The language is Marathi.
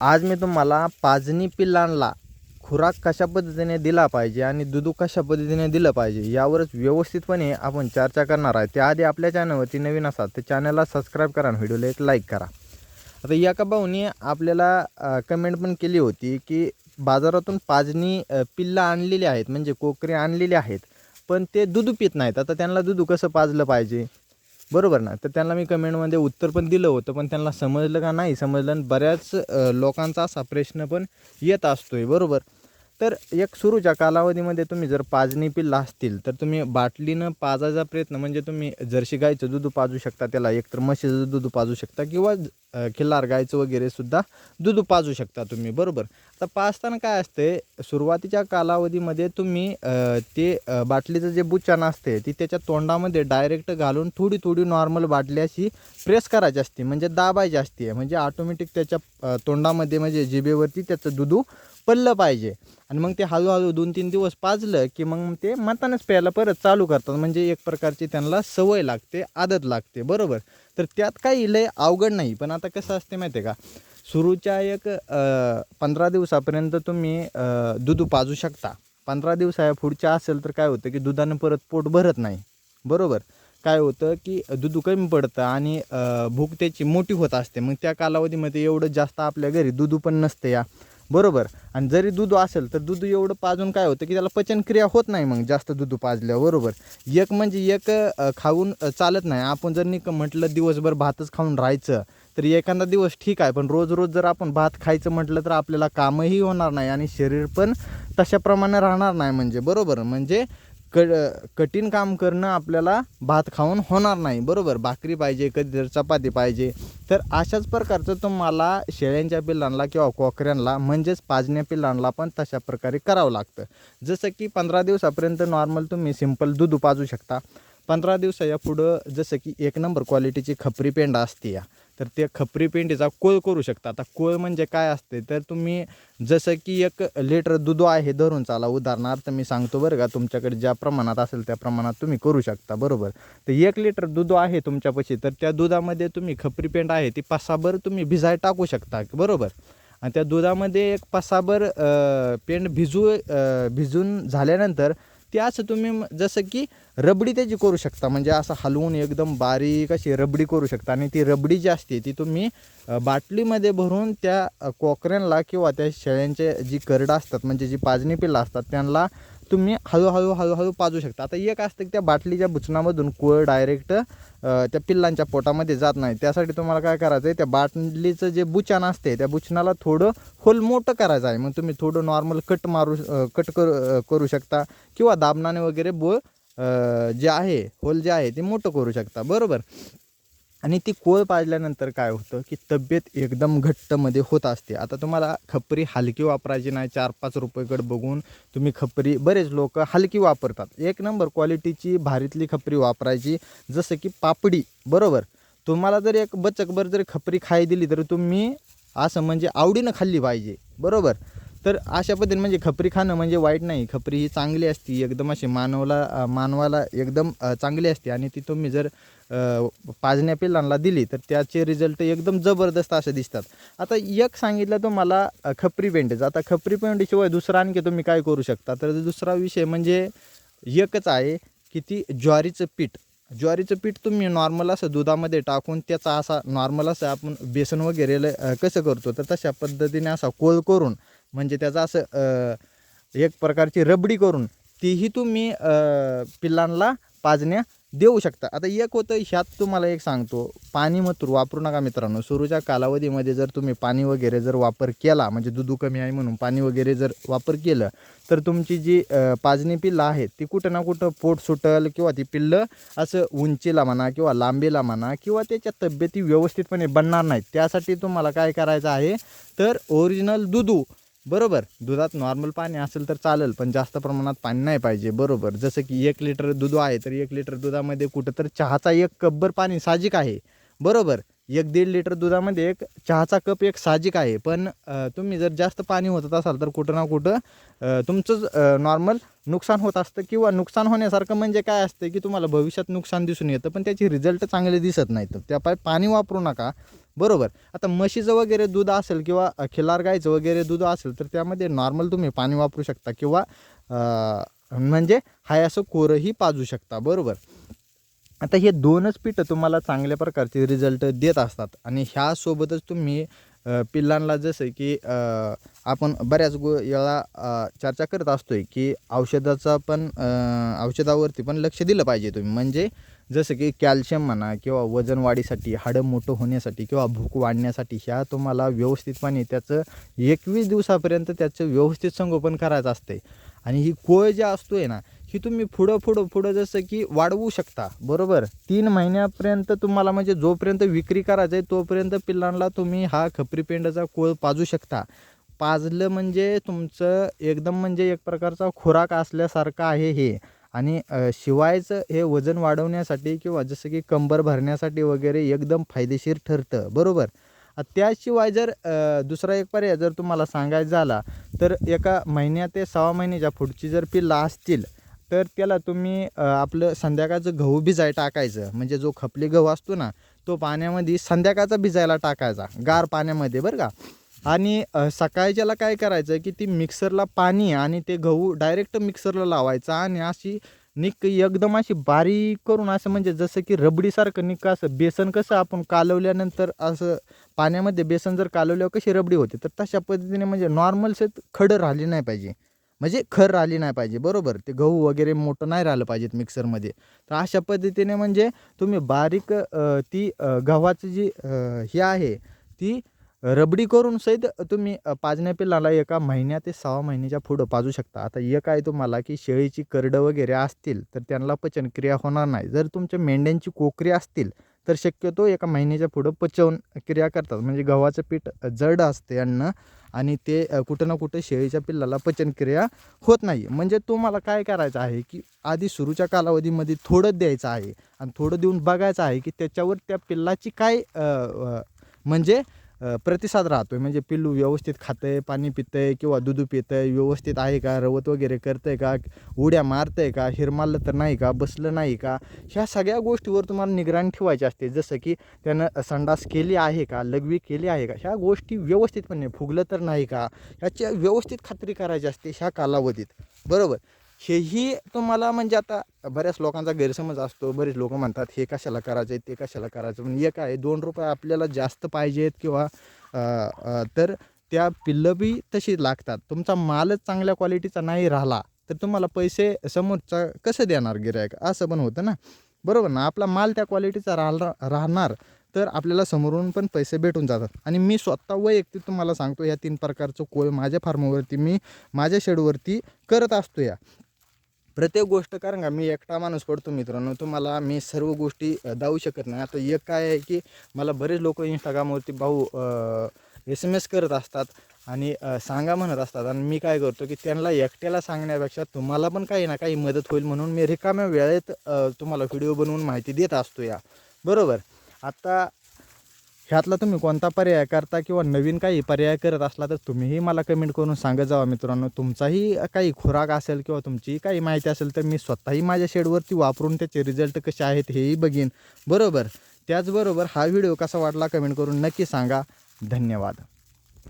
आज मी तुम्हाला पाजणी पिल्लांना खुराक कशा पद्धतीने दिला पाहिजे आणि दूध कशा पद्धतीने दिलं पाहिजे यावरच व्यवस्थितपणे आपण चर्चा करणार आहे. त्याआधी आपल्या चॅनलवरती नवीन असाल तर चॅनलला सबस्क्राईब करा आणि व्हिडिओला एक लाईक करा. आता या का भाऊनी आपल्याला कमेंट पण केली होती की बाजारातून पाजणी पिल्ला पिल्लं आणलेली आहेत म्हणजे कोकरे आणलेली आहेत पण ते दूध पित नाहीत. आता त्यांना दूध कसं पाजलं पाहिजे? बरोबर ना. तर त्यांना मी कमेंटमध्ये उत्तर पण दिलं होतं पण त्यांना समजलं का नाही समजलं आणि बऱ्याच लोकांचा असा प्रश्न पण येत असतोय. बरोबर? तर एक सुरूच्या कालावधीमध्ये तुम्ही जर पाजणी पिल्ला असतील तर तुम्ही बाटलीनं पाजायचा प्रयत्न म्हणजे तुम्ही जर्सी गाईचं दूध पाजू शकता त्याला एकतर म्हशीचं दूध पाजू शकता किंवा खिल्लार गाईचं वगैरे सुद्धा दूध पाजू शकता तुम्ही. बरोबर? आता पाजताना काय असते सुरुवातीच्या कालावधीमध्ये तुम्ही ते बाटलीचं जे बुचान असते ती त्याच्या तोंडामध्ये डायरेक्ट घालून थोडी थोडी नॉर्मल बाटली अशी प्रेस करायची असते. म्हणजे दाबायची असते. म्हणजे ऑटोमॅटिक त्याच्या तोंडामध्ये म्हणजे जिबेवरती त्याचं दुधू पडलं पाहिजे. आणि मग ते हळूहळू दोन तीन दिवस पाजलं की मग ते मतानच प्यायला परत चालू करतात. म्हणजे एक प्रकारची त्यांना सवय लागते आदत लागते. बरोबर? तर त्यात काही लय अवघड नाही. पण आता कसं असते माहिती आहे का? सुरूच्या एक पंधरा दिवसापर्यंत तुम्ही दूध पाजू शकता. पंधरा दिवसा पुढच्या असेल तर काय होतं की दुधानं परत पोट भरत नाही. बरोबर? काय होतं की दूध कमी पडतं आणि भूक त्याची मोठी होत असते. मग त्या कालावधीमध्ये एवढं जास्त आपल्या घरी दूध पण नसते या. बरोबर. आणि जरी दूध असेल तर दूध एवढं पाजून काय होतं की त्याला पचनक्रिया होत नाही मग जास्त दूध पाजल्यावर बरोबर. एक म्हणजे एक खाऊन चालत नाही. आपण जर नाही म्हटलं दिवसभर भातच खाऊन राहायचं तर एखादा दिवस ठीक आहे. पण रोज रोज जर आपण भात खायचं म्हटलं तर आपल्याला कामही होणार नाही आणि शरीर पण तशाप्रमाणे राहणार नाही म्हणजे बरोबर. म्हणजे क कठीण काम करणं आपल्याला भात खाऊन होणार नाही. बरोबर? भाकरी पाहिजे कधी तर चपाती पाहिजे. तर अशाच प्रकारचं तुम्हाला शेळ्यांच्या पिल्लांना किंवा कोकऱ्यांना म्हणजेच पाजण्या पिल्लांना पण तशा प्रकारे करावं लागतं. जसं की पंधरा दिवसापर्यंत नॉर्मल तुम्ही सिंपल दूध पाजू शकता. पंधरा दिवसाच्या पुढं जसं की एक नंबर क्वालिटीची खपरी पेंडा असते या तर त्या खपरी पेंडीचा कोळ करू शकता. आता कोळ म्हणजे काय असते तर तुम्ही जसं की एक लिटर दूध आहे धरून चाला. उदाहरणार्थ मी सांगतो बरं का तुमच्याकडे ज्या प्रमाणात असेल त्या प्रमाणात तुम्ही करू शकता बरोबर? तर एक लिटर दूध आहे तुमच्यापाशी तर त्या दुधामध्ये तुम्ही खपरी पेंड आहे ती पासाभर तुम्ही भिजाय टाकू शकता बरोबर? आणि त्या दुधामध्ये एक पासाभर पेंड भिजू भिजून झाल्यानंतर ते असं तुम्ही म- जसं की रबडी त्याची करू शकता. म्हणजे असं हलवून एकदम बारीक अशी रबडी करू शकता. आणि ती रबडी जी असते ती तुम्ही बाटलीमध्ये भरून त्या कोकऱ्यांना किंवा त्या शेळ्यांचे जी करडं असतात म्हणजे जी पाजणी पिल्लं असतात त्यांना तुम्ही हळूहळू हळूहळू पाजू शकता. आता एक असतं की त्या बाटलीच्या बुचनामधून कुळ डायरेक्ट त्या पिल्लांच्या पोटामध्ये जात नाही. त्यासाठी तुम्हाला काय करायचं आहे त्या बाटलीचं जे बुचान असते त्या बुचनाला थोडं होल मोठं करायचं आहे. मग तुम्ही थोडं नॉर्मल कट मारू कट करू करू शकता. किंवा दाबणाने वगैरे बो जे आहे होल जे आहे ते मोठं करू शकता. बरोबर? आणि ती कोळ पाजल्यानंतर काय होतं की तब्येत एकदम घट्टमध्ये होत असते. आता तुम्हाला खपरी हलकी वापरायची नाही चार पाच रुपयेकडे बघून तुम्ही खपरी बरेच लोक हलकी वापरतात. एक नंबर क्वालिटीची भारीतली खपरी वापरायची जसं की पापडी बरोबर? तुम्हाला जर एक बचकभर जर खपरी खाई दिली तर तुम्ही असं म्हणजे आवडीनं खाल्ली पाहिजे बरोबर? तर अशा पद्धतीने म्हणजे खपरी खाणं म्हणजे वाईट नाही. खपरी ही चांगली असती. एकदम अशी मानवला मानवाला एकदम चांगली असते. आणि ती तुम्ही जर पाजण्या पिल्लांना दिली तर त्याचे रिझल्ट एकदम जबरदस्त असे दिसतात. आता एक सांगितलं तुम्हाला अ, खपरी पेंडेज आता खपरी पेंडीशिवाय दुसरा आणखी तुम्ही काय करू शकता? तर दुसरा विषय म्हणजे एकच आहे की ती ज्वारीचं पीठ. ज्वारीचं पीठ तुम्ही नॉर्मल असं दुधामध्ये टाकून त्याचा असा नॉर्मल असं आपण बेसन वगैरे ल- कसं करतो? तर तशा पद्धतीने असा कोल करून म्हणजे त्याचा असं एक प्रकारची रबडी करून तीही तुम्ही पिल्लांना पाजण्या देऊ शकता. आता एक होतं ह्यात तुम्हाला एक सांगतो पाणी मात्र वापरू नका मित्रांनो. सुरूच्या कालावधीमध्ये जर तुम्ही पाणी वगैरे जर वापर केला म्हणजे दुधू कमी आहे म्हणून पाणी वगैरे जर वापर केलं तर तुमची जी पाजणी पिल्लं आहेत ती कुठं ना कुठं पोट सुटल किंवा ती पिल्लं असं उंचीला म्हणा किंवा लांबीला म्हणा किंवा त्याच्या तब्येती व्यवस्थितपणे बनणार नाहीत. त्यासाठी तुम्हाला काय करायचं आहे तर ओरिजिनल दुधू बरोबर दुधात नॉर्मल पाणी असेल तर चालेल पण जास्त प्रमाणात पाणी नाही पाहिजे. बरोबर जसं की एक लिटर दूध आहे तर एक लिटर दुधामध्ये कुठं तर चहाचा एक कपभर पाणी साहजिक आहे. बरोबर एक दीड लिटर दुधामध्ये एक चहाचा कप एक साहजिक आहे. पण तुम्ही जर जास्त पाणी होत असाल तर कुठं ना कुठं तुमचं नॉर्मल नुकसान होत असतं किंवा नुकसान होण्यासारखं म्हणजे काय असतं की तुम्हाला भविष्यात नुकसान दिसून येतं पण त्याचे रिझल्ट चांगले दिसत नाहीत. त्यापाय पाणी वापरू नका. बरोबर. आता म्हशीचं वगैरे दूध असेल किंवा खिलार गायचं गाईचं वगैरे दूध असेल तर त्यामध्ये नॉर्मल तुम्ही पाणी वापरू शकता किंवा म्हणजे हाय असं कोरंही पाजू शकता. बरोबर. आता हे दोनच पिठं तुम्हाला चांगल्या प्रकारचे रिझल्ट देत असतात. आणि ह्यासोबतच तुम्ही पिल्लांना जसं की आपण बऱ्याच गो वेळा चर्चा करत असतो आहे की औषधाचा पण औषधावरती पण लक्ष दिलं पाहिजे तुम्ही. म्हणजे जसं की कॅल्शियम म्हणा किंवा वजन वाढीसाठी हाडं मोठं होण्यासाठी किंवा भूक वाढण्यासाठी ह्या तुम्हाला व्यवस्थितपणे त्याचं एकवीस दिवसापर्यंत त्याचं व्यवस्थित संगोपन करायचं असते आणि ही कोळ जे आहे ना ही तुम्ही पुढं पुढं पुढं जसं की वाढवू शकता. बरोबर? तीन महिन्यापर्यंत तुम्हाला म्हणजे जोपर्यंत विक्री करायचं आहे तोपर्यंत पिल्लांना तुम्ही हा खपरी पेंडाचा कोळ पाजू शकता. पाजलं म्हणजे तुमचं एकदम म्हणजे एक प्रकारचा खुराक असल्यासारखं आहे हे. आणि शिवायचं हे वजन वाढवण्यासाठी किंवा जसं की कंबर भरण्यासाठी वगैरे एकदम फायदेशीर ठरतं. बरोबर? त्याशिवाय जर दुसरा एक पर्याय जर तुम्हाला सांगायचा झाला तर एका महिन्या ते सहा महिन्याच्या पुढची जर पिल्ला असतील तर त्याला तुम्ही आपलं संध्याकाळचं गहू भिजाय टाकायचं. म्हणजे जो खपली गहू असतो ना तो पाण्यामध्ये संध्याकाळचा भिजायला टाकायचा. गार पाण्यामध्ये बरं का? आणि सकाळच्याला काय करायचं की ती मिक्सरला पाणी आणि ते गहू डायरेक्ट मिक्सरला लावायचा आणि अशी निक एकदम अशी बारीक करून असं म्हणजे जसं की रबडीसारखं निक असं बेसन कसं आपण कालवल्यानंतर असं पाण्यामध्ये बेसन जर कालवल्यावर कशी रबडी होते तर तशा पद्धतीने म्हणजे नॉर्मल सेत खडं राहिली नाही पाहिजे. म्हणजे खर राहिली नाही पाहिजे बरोबर? ते गहू वगैरे मोठं नाही राहिलं पाहिजेत मिक्सरमध्ये. तर अशा पद्धतीने म्हणजे तुम्ही बारीक ती गव्हाचं गव्हाची जी हे ही आहे ती रबडी करून सहित तुम्ही पाजण्या पिल्लाला एका महिन्या ते सहा महिन्याच्या पुढं पाजू शकता. आता एक आहे तुम्हाला की शेळीची करडं वगैरे असतील तर त्यांना पचनक्रिया होणार नाही. जर तुमच्या मेंढ्यांची कोकरी असतील तर शक्यतो एका महिन्याच्या पुढं पचन क्रिया करतात. म्हणजे गव्हाचं पीठ जड असते अन्न आणि ते कुठं ना कुठं शेळीच्या पिल्लाला पचनक्रिया होत नाही म्हणजे तुम्हाला काय करायचं आहे की आधी सुरूच्या कालावधीमध्ये थोडं द्यायचं आहे आणि थोडं देऊन बघायचं आहे की त्याच्यावर त्या पिल्लाची काय म्हणजे प्रतिसाद राहतो आहे म्हणजे पिल्लू व्यवस्थित खातंय पाणी पितंय किंवा दूध आहे व्यवस्थित आहे का रवत वगैरे करतंय का उड्या मारतंय का हिरमाललं तर नाही का बसलं नाही का ह्या सगळ्या गोष्टीवर तुम्हाला निगराणी ठेवायची असते. जसं की त्यानं संडास केली आहे का लघवी केली आहे का ह्या गोष्टी व्यवस्थितपणे फुगलं तर नाही का ह्याची व्यवस्थित खात्री करायची असते ह्या कालावधीत. बरोबर? हेही तुम्हाला म्हणजे आता बऱ्याच लोकांचा गैरसमज असतो. बरेच लोक म्हणतात हे कशाला करायचं आहे ते कशाला करायचं म्हणजे एक आहे दोन रुपये आपल्याला जास्त पाहिजेत किंवा तर त्या पिल्लंबी तशी लागतात. तुमचा मालच चांगल्या क्वालिटीचा नाही राहिला तर तुम्हाला पैसे समोरचा कसं देणार गिरायक असं पण होतं ना. बरोबर ना? आपला माल त्या क्वालिटीचा राहणार राहणार तर आपल्याला समोरून पण पैसे भेटून जातात. आणि मी स्वतः वैयक्तिक तुम्हाला सांगतो या तीन प्रकारचं कोळ माझ्या फार्मवरती मी माझ्या शेडवरती करत असतो या. प्रत्येक गोष्ट कारण का मी एकटा माणूस पडतो मित्रांनो तुम्हाला मी सर्व गोष्टी दावू शकत नाही. आता एक काय आहे की मला बरेच लोक इंस्टाग्रामवरती भाऊ एस एम एस करत असतात आणि सांगा म्हणत असतात. आणि मी काय करतो की त्यांना एकट्याला सांगण्यापेक्षा तुम्हाला पण काही ना काही मदत होईल म्हणून मी रिकाम्या वेळेत तुम्हाला व्हिडिओ बनवून माहिती देत असतो या. बरोबर? आता ह्यातला तुम्ही कोणता पर्याय करता किंवा नवीन काही पर्याय करत असला तर तुम्हीही मला कमेंट करून सांगत जावा मित्रांनो. तुमचाही काही खुराक असेल किंवा तुमचीही काही माहिती असेल तर मी स्वतःही माझ्या शेडवरती वापरून त्याचे रिझल्ट कसे आहेत हेही बघीन. बरोबर? त्याचबरोबर हा व्हिडिओ कसा वाटला कमेंट करून नक्की सांगा. धन्यवाद.